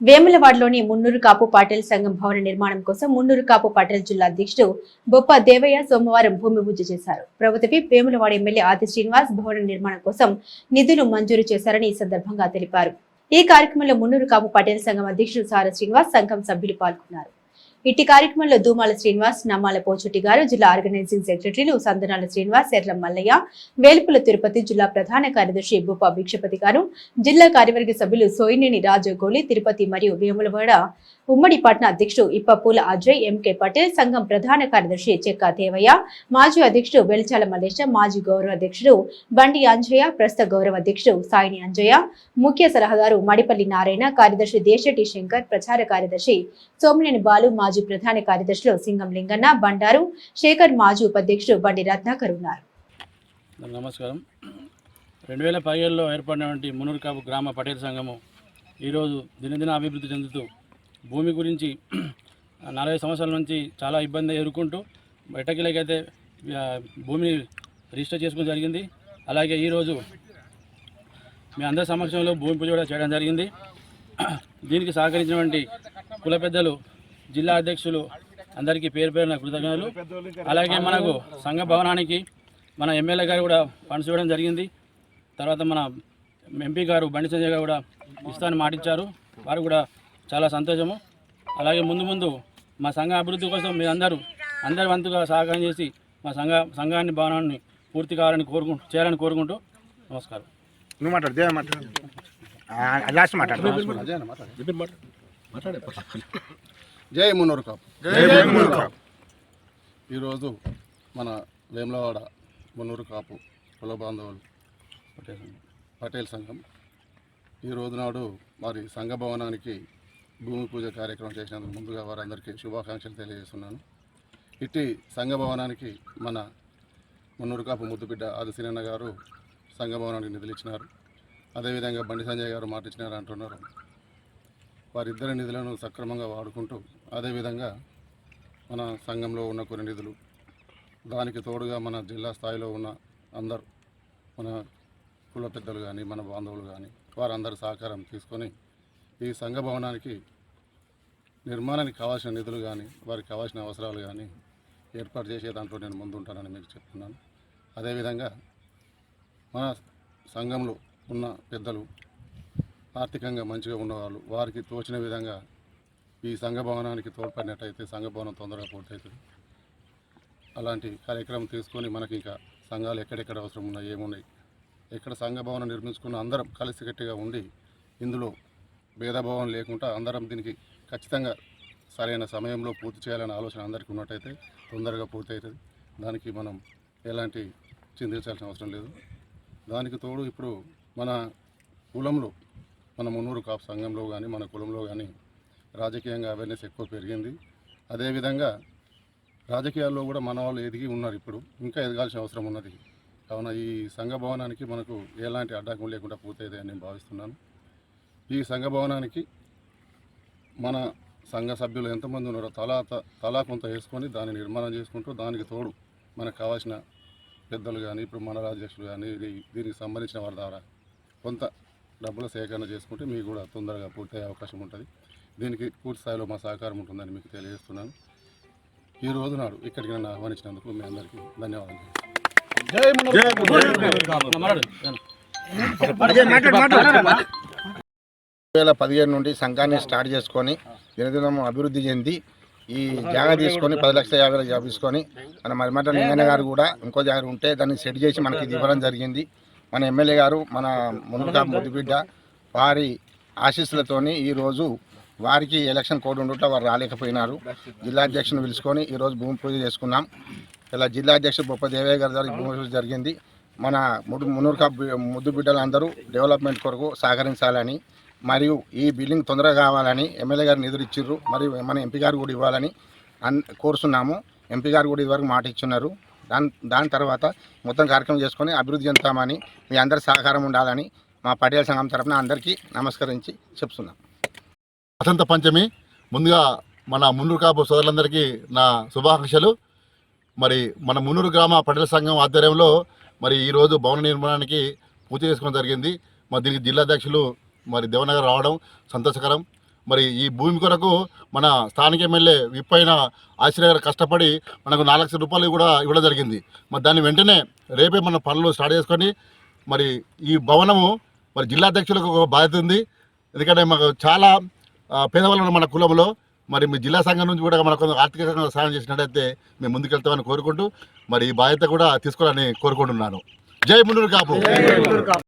వేములవాడలోని మున్నూరు కాపు పాటేల్ సంఘం భవన నిర్మాణం కోసం మున్నూరు కాపు పాటేల్ జిల్లా అధ్యక్షుడు బొప్ప దేవయ్య సోమవారం భూమి పూజ చేశారు. ప్రభుత్వ వేములవాడ ఎమ్మెల్యే ఆది శ్రీనివాస్ భవన నిర్మాణం కోసం నిధులు మంజూరు చేశారని ఈ సందర్భంగా తెలిపారు. ఈ కార్యక్రమంలో మున్నూరు కాపు పటేల్ సంఘం అధ్యక్షుడు సార శ్రీనివాస్ సంఘం సభ్యులు పాల్గొన్నారు. ఇట్టి కార్యక్రమంలో దూమాల శ్రీనివాస్ నమ్మాల పోచుటి గారు జిల్లా ఆర్గనైజింగ్ సెక్రటరీలు సందనాల శ్రీనివాస్ ఎర్ల మల్లయ్య వేలుపుల తిరుపతి జిల్లా ప్రధాన కార్యదర్శి బుప్ప భిక్షపతి గారు జిల్లా కార్యవర్గ సభ్యులు సోయినేని రాజగోలి తిరుపతి మరియు వేములవాడ ఉమ్మడి పట్న అధ్యక్షుడు ఇప్పపూల అజయ్ ఎంకే పటేల్ సంఘం ప్రధాన కార్యదర్శి చెక్క దేవయ్య మాజీ అధ్యక్షుడు వెల్చాల మల్లేశ మాజీ గౌరవ అధ్యక్షుడు బండి అంజయ్య ప్రస్తుత గౌరవ అధ్యక్షుడు సాయిని అంజయ్య ముఖ్య సలహాదారు మడిపల్లి నారాయణ కార్యదర్శి దేశటి శంకర్ ప్రచార కార్యదర్శి సోమినేని బాలు మాజీ ప్రధాన కార్యదర్శులు సింగం లింగన్న బండారు శేఖర్ మాజీ ఉపాధ్యక్షుడు బండి రత్నాకర్ ఉన్నారు. నమస్కారం. రెండు వేల పదిహేడులో ఏర్పడినటువంటి మునూర్కాపు గ్రామ పటేల్ సంఘము ఈరోజు దినదిన అభివృద్ధి చెందుతూ భూమి గురించి నలభై సంవత్సరాల నుంచి చాలా ఇబ్బంది ఎదుర్కొంటూ బయటకిలకైతే భూమిని రిజిస్టర్ చేసుకోవడం జరిగింది. అలాగే ఈరోజు మీ అందరి సమక్షంలో భూమి పూజ కూడా చేయడం జరిగింది. దీనికి సహకరించినటువంటి కుల పెద్దలు జిల్లా అధ్యక్షులు అందరికీ పేరు పేరున కృతజ్ఞతలు. అలాగే మనకు సంఘ భవనానికి మన ఎమ్మెల్యే గారు కూడా ఫండ్స్ ఇవ్వడం జరిగింది. తర్వాత మన ఎంపీ గారు బండి సంజయ్ గారు కూడా ఇస్తానని మాటిచ్చారు. వారు కూడా చాలా సంతోషము. అలాగే ముందు ముందు మా సంఘ అభివృద్ధి కోసం మీ అందరూ అందరి వంతుగా సహకారం చేసి మా సంఘ సంఘాన్ని భవనాన్ని పూర్తి కావాలని కోరుకుంటూ చేయాలని కోరుకుంటూ నమస్కారం. నువ్వు మాట్లాడు మాట్లాడు. లాస్ట్ మాట్లాడు. జై మున్నూరు కాపు ఈరోజు మన వేములవాడ మున్నూరు కాపు కుల బాంధవులు పటేల్ పటేల్ సంఘం. ఈ రోజు నాడు మరి సంఘ భవనానికి భూమి పూజ కార్యక్రమం చేసినందుకు ముందుగా వారందరికీ శుభాకాంక్షలు తెలియజేస్తున్నాను. ఇట్టి సంఘ భవనానికి మన మున్నూరు కాపు ముద్దుబిడ్డ ఆదిశీనన్న గారు సంఘ భవనానికి నిధులు ఇచ్చినారు. అదేవిధంగా బండి సంజయ్ గారు మాట ఇచ్చినారు అంటున్నారు. వారిద్దరి నిధులను సక్రమంగా వాడుకుంటూ అదేవిధంగా మన సంఘంలో ఉన్న కొన్ని నిధులు దానికి తోడుగా మన జిల్లా స్థాయిలో ఉన్న అందరు మన కుల పెద్దలు కానీ మన బాంధవులు కానీ వారందరి సహకారం తీసుకొని ఈ సంఘ భవనానికి నిర్మాణానికి కావాల్సిన నిధులు కానీ వారికి కావాల్సిన అవసరాలు కానీ ఏర్పాటు చేసే దాంట్లో నేను ముందుంటానని మీకు చెప్తున్నాను. అదేవిధంగా మన సంఘంలో ఉన్న పెద్దలు ఆర్థికంగా మంచిగా ఉన్నవాళ్ళు వారికి తోచిన విధంగా ఈ సంఘ భవనానికి తోడ్పడినట్టయితే సంఘ భవనం తొందరగా పూర్తవుతుంది. అలాంటి కార్యక్రమం తీసుకొని మనకి ఇంకా సంఘాలు ఎక్కడెక్కడ అవసరం ఉన్నాయి ఏమున్నాయి ఎక్కడ సంఘ భవనం నిర్మించుకున్న అందరం కలిసికట్టుగా ఉండి ఇందులో భేదభావం లేకుండా అందరం దీనికి ఖచ్చితంగా సరైన సమయంలో పూర్తి చేయాలనే ఆలోచన అందరికీ ఉన్నట్టయితే తొందరగా పూర్తి అవుతుంది దానికి మనం ఎలాంటి చింతించాల్సిన అవసరం లేదు. దానికి తోడు ఇప్పుడు మన కులంలో మన మున్నూరు కాపు సంఘంలో కానీ మన కులంలో కానీ రాజకీయంగా అవేర్నెస్ ఎక్కువ పెరిగింది. అదేవిధంగా రాజకీయాల్లో కూడా మన వాళ్ళు ఎదిగి ఉన్నారు ఇప్పుడు. ఇంకా ఎదగాల్సిన అవసరం ఉన్నది. కావున ఈ సంఘ భవనానికి మనకు ఎలాంటి అడ్డాకం లేకుండా పూర్తయితే అని నేను భావిస్తున్నాను. ఈ సంఘ భవనానికి మన సంఘ సభ్యులు ఎంతమంది ఉన్నారో తలా త- తలా కొంత వేసుకొని దాన్ని నిర్మాణం చేసుకుంటూ దానికి తోడు మనకు కావాల్సిన పెద్దలు కానీ ఇప్పుడు మన అధ్యక్షులు కానీ దీనికి సంబంధించిన వారి ద్వారా కొంత డబ్బుల సేకరణ చేసుకుంటే మీకు కూడా తొందరగా పూర్తయ్యే అవకాశం ఉంటుంది. దీనికి పూర్తి స్థాయిలో మా సహకారం ఉంటుందని మీకు తెలియజేస్తున్నాను. ఈ రోజు నాడు ఇక్కడికి నన్ను ఆహ్వానించినందుకు మీ అందరికీ ధన్యవాదాలు. వేల పదిహేడు నుండి సంఘాన్ని స్టార్ట్ చేసుకొని దినదినం అభివృద్ధి చెంది ఈ జాగా తీసుకొని పది లక్షల యాభై తీసుకొని మన మరిమట లింగన్న గారు కూడా ఇంకో జాగా ఉంటే దాన్ని సెట్ చేసి మనకి ఇది ఇవ్వడం జరిగింది. మన ఎమ్మెల్యే గారు మన ముందుగా ముద్దుబిడ్డ వారి ఆశీస్సులతోని ఈరోజు వారికి ఎలక్షన్ కోడ్ ఉండుట వారు రాలేకపోయినారు. జిల్లా అధ్యక్షుని పిలుచుకొని ఈరోజు భూమి పూజ చేసుకున్నాం. ఇలా జిల్లా అధ్యక్షుడు బొప్ప దేవయ్య గారి ద్వారా భూమి పూజ జరిగింది. మన ముడు మున్నూరు కప్ ముద్దు బిడ్డలందరూ డెవలప్మెంట్ కొరకు సహకరించాలని మరియు ఈ బిల్డింగ్ తొందరగా కావాలని ఎమ్మెల్యే గారు నిధులు ఇచ్చిర్రు మరియు మన ఎంపీ గారు కూడా ఇవ్వాలని అన్ కోరుతున్నాము ఎంపీ గారు కూడా ఇదివరకు మాట ఇచ్చున్నారు దాని దాని తర్వాత మొత్తం కార్యక్రమం చేసుకొని అభివృద్ధి చెందుతామని మీ అందరి సహకారం ఉండాలని మా పటేల్ సంఘం తరఫున అందరికీ నమస్కరించి చెప్తున్నాం. వసంత పంచమి ముందుగా మన మున్నూరు కాపు సోదరులందరికీ నా శుభాకాంక్షలు. మరి మన మున్నూరు గ్రామ పటేల సంఘం ఆధ్వర్యంలో మరి ఈరోజు భవన నిర్మాణానికి పూజ చేసుకోవడం జరిగింది. మరి దీనికి జిల్లా అధ్యక్షులు మరి దేవనగర్ రావడం సంతోషకరం. మరి ఈ భూమి కొరకు మన స్థానిక ఎమ్మెల్యే విప్పైన ఆశ్రయ గారు కష్టపడి మనకు నాలుగు లక్షల రూపాయలు కూడా ఇవ్వడం జరిగింది. మరి దాన్ని వెంటనే రేపే మన పనులు స్టార్ట్ చేసుకొని మరి ఈ భవనము మరి జిల్లా అధ్యక్షులకు ఒక బాధ్యత ఉంది. ఎందుకంటే మాకు చాలా పేదవాళ్ళు మన కులంలో. మరి మీ జిల్లా సంఘం నుంచి కూడా మనకు ఆర్థికంగా సహాయం చేసినట్టయితే మేము ముందుకెళ్తామని కోరుకుంటూ మరి ఈ బాధ్యత కూడా తీసుకోవాలని కోరుకుంటున్నాను. జై ముండూరు కాపు.